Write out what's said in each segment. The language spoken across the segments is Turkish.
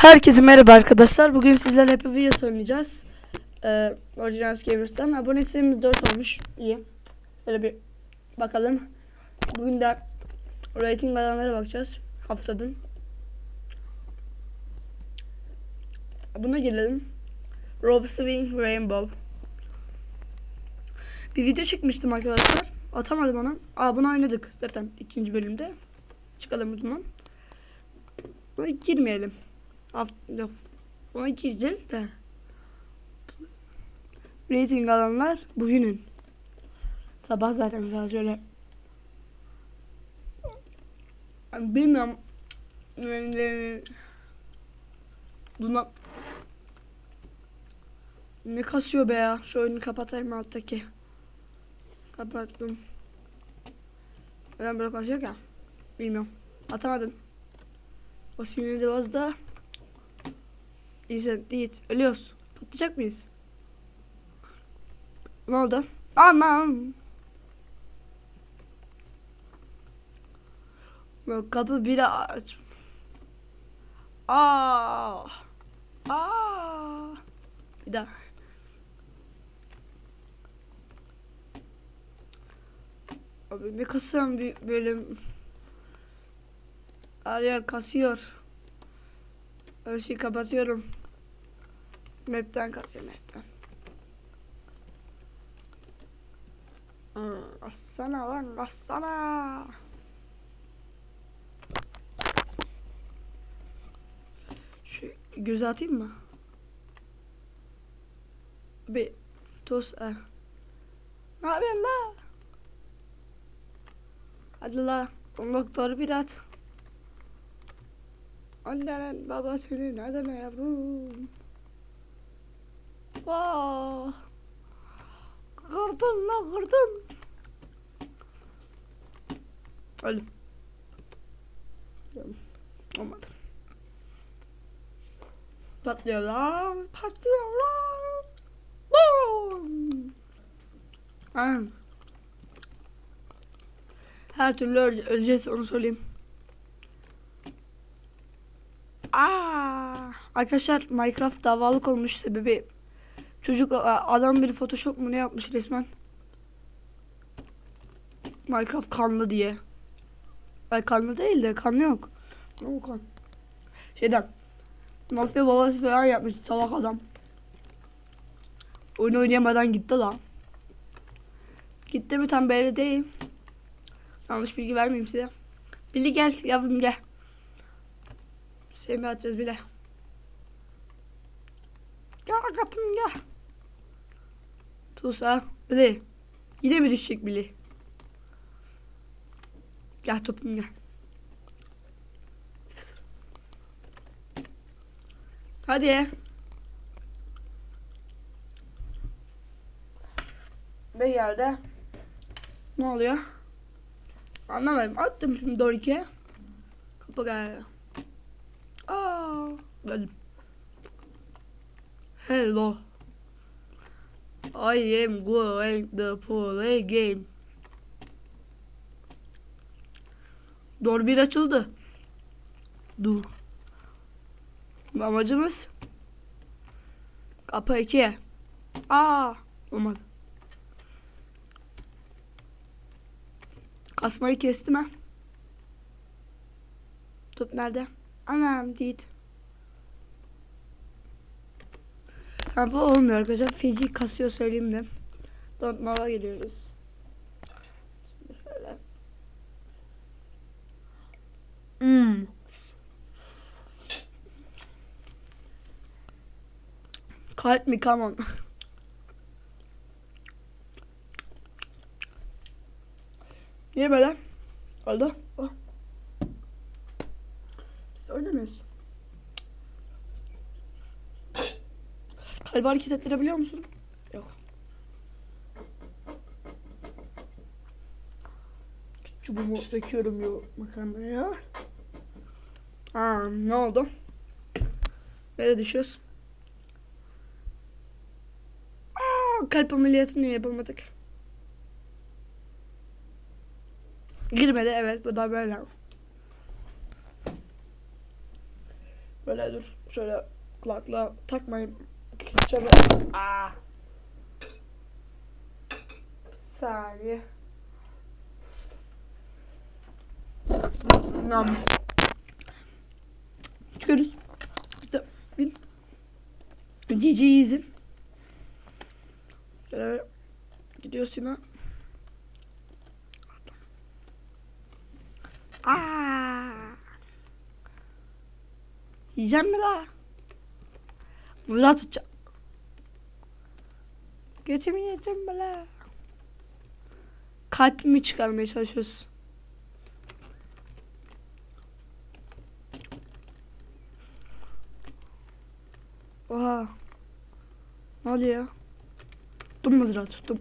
Herkese merhaba arkadaşlar. Bugün sizlerle Happy Wheels oynayacağız. Ee, Original Gamers'tan. Abone sayımız 4 olmuş. İyi. Böyle bir bakalım. Bugün de rating alanlara bakacağız. Haftanın. Buna girelim. Rob Swing Rainbow. Bir video çekmiştim arkadaşlar. Atamadım onu. Aa bunu oynadık zaten ikinci bölümde. Çıkalım zaman. Buna girmeyelim. Haft- yok. Ona gireceğiz de. Rating alanlar bugünün. Sabah zaten saat şöyle. Bilmiyorum. Buna ne kasıyor be ya? Şu oyunu kapatayım alttaki. Kapattım. Neden böyle kasıyor ki? Bilmiyorum. Atamadım. O sinirli bozdu. İyice değil. Ölüyoruz. Patlayacak mıyız? Ne oldu? Anam. Kapı biri aç. Aa. Aa. Bir daha. Abi ne kasıyorum bir bölüm. Her yer kasıyor. Her şeyi kapatıyorum. Map'ten kasıyorum map'ten. Hmm, Kassana lan kassana. Şu göze atayım mı? Bir toz eh. Ne yapıyorsun la? Hadi la. Doktor bir at. Annen babasının adına yavrum. Vaa. Kırdın la kırdın. Öldüm. Olmadı. Patlıyor lan. Patlıyor lan. Boom. Ha. Her türlü öle- öleceğiz onu söyleyeyim. Aa, arkadaşlar Minecraft davalık olmuş sebebi çocuk adam bir Photoshop mu ne yapmış resmen. Minecraft kanlı diye. Ay kanlı değil de kanlı yok. Ne o kan? Şeyden. Mafya babası falan yapmış salak adam. Oyun oynayamadan gitti lan. Gitti mi tam belli değil. Yanlış bilgi vermeyeyim size. Billy gel yavrum gel. Seni atacağız bile. Gel katım gel. Tusa. Billy. Yine mi düşecek Billy? Gel topum gel. Hadi. Ne geldi? Ne oluyor? Anlamadım. Attım şimdi doğru ikiye. Kapı geldi. Aa, geldim. Hello. I am going to play game. Doğru bir açıldı. Dur. Amacımız kapı 2. Aa, olmadı. Kasmayı kestim ha. Top nerede? Anam değil. Ha bu olmuyor arkadaşlar. Feci kasıyor söyleyeyim de. Donmava geliyoruz. Hmm. Kalp mi? Come on. Niye böyle? Oldu. Oh. Biz oynamıyoruz. Kalbi hareket ettirebiliyor musun? Yok. Çubuğumu döküyorum yo makarnaya. Aa, ne oldu? Nereye düşüyoruz? Aa, kalp ameliyatını yapamadık. Girmedi evet bu da böyle. Böyle dur. Şöyle kulaklığa takmayın. Şöyle. Aa. Bir saniye. Nam. Çıkıyoruz. İşte bin. Cici izin. Şöyle gidiyorsun ha. Aa. Yiyeceğim mi la? Murat tutacağım. Götümü yiyeceğim mi la? Kalbimi çıkarmaya çalışıyoruz. Oha. Ne oluyor? Tuttum mızrağı tuttum.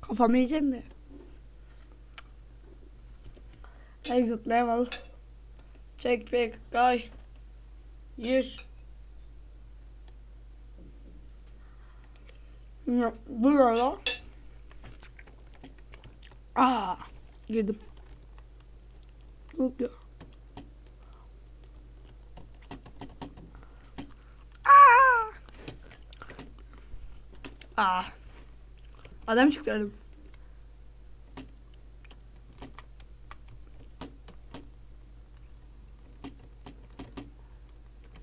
Kafamı yiyeceğim mi? Exit level. Check back guy. Yer. Ya, Bu ne lan? Aa, girdim. Aa. Aa. Adam çıktı.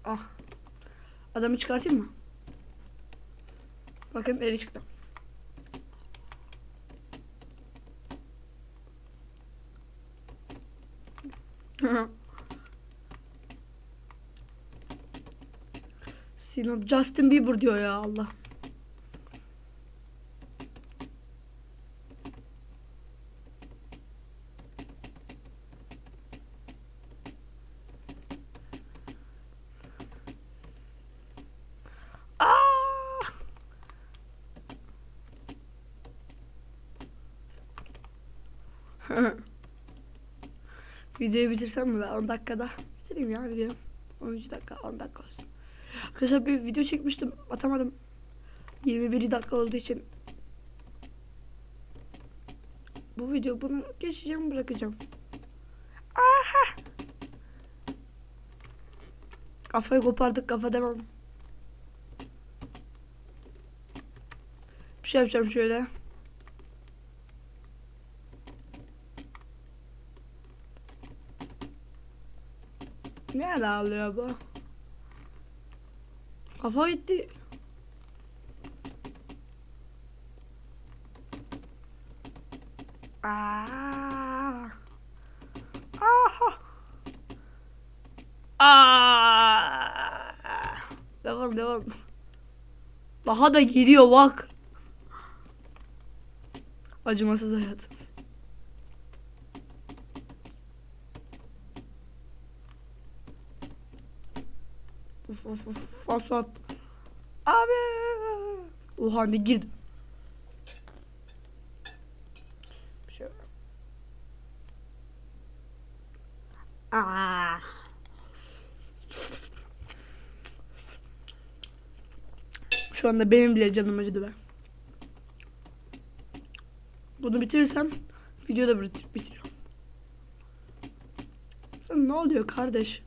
Ah. Adamı çıkartayım mı? Bakın eli çıktı. Sinop Justin Bieber diyor ya Allah. Aa! Videoyu bitirsem mi lan 10 dakikada? Bitireyim ya video. 13 dakika 10 dakika olsun. Arkadaşlar bir video çekmiştim atamadım. 21 dakika olduğu için. Bu video bunu geçeceğim bırakacağım. Aha! Kafayı kopardık kafa demem. Bir şey yapacağım şöyle. Ne ala alıyor bu? Kafa gitti. Aa. Aha. Aa. Devam devam. Daha da gidiyor bak. Acımasız hayat. Uf uf uf Fasat. Abi. Oha ne girdim. Bir şey. Aa. Şu anda benim bile canım acıdı be. Bunu bitirirsem videoyu da bitir bitiriyorum. Ne oluyor kardeş?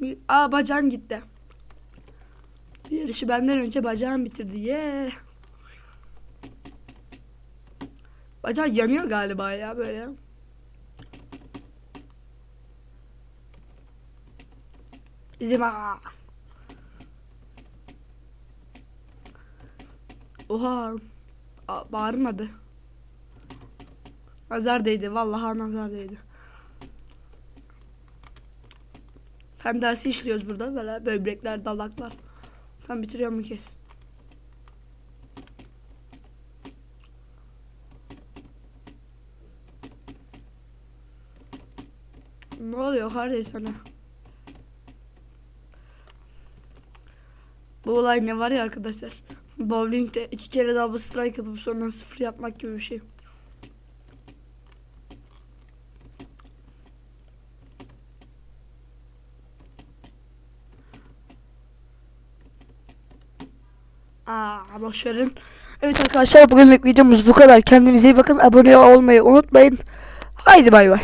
Bir- Aa bacağım gitti. Yarışı benden önce bacağım bitirdi. Ye. Bacağı yanıyor galiba ya böyle. Bizim aa. Oha. Aa, bağırmadı. Nazar değdi. Vallahi nazar değdi. Fen dersi işliyoruz burada. Böyle böbrekler, dalaklar. Sen bitiriyor mu kes? Ne oluyor kardeş sana? Bu olay ne var ya arkadaşlar? Bowling'de iki kere double strike yapıp sonra sıfır yapmak gibi bir şey. Aa boş verin. Evet arkadaşlar bugünlük videomuz bu kadar. Kendinize iyi bakın. Abone olmayı unutmayın. Haydi bay bay.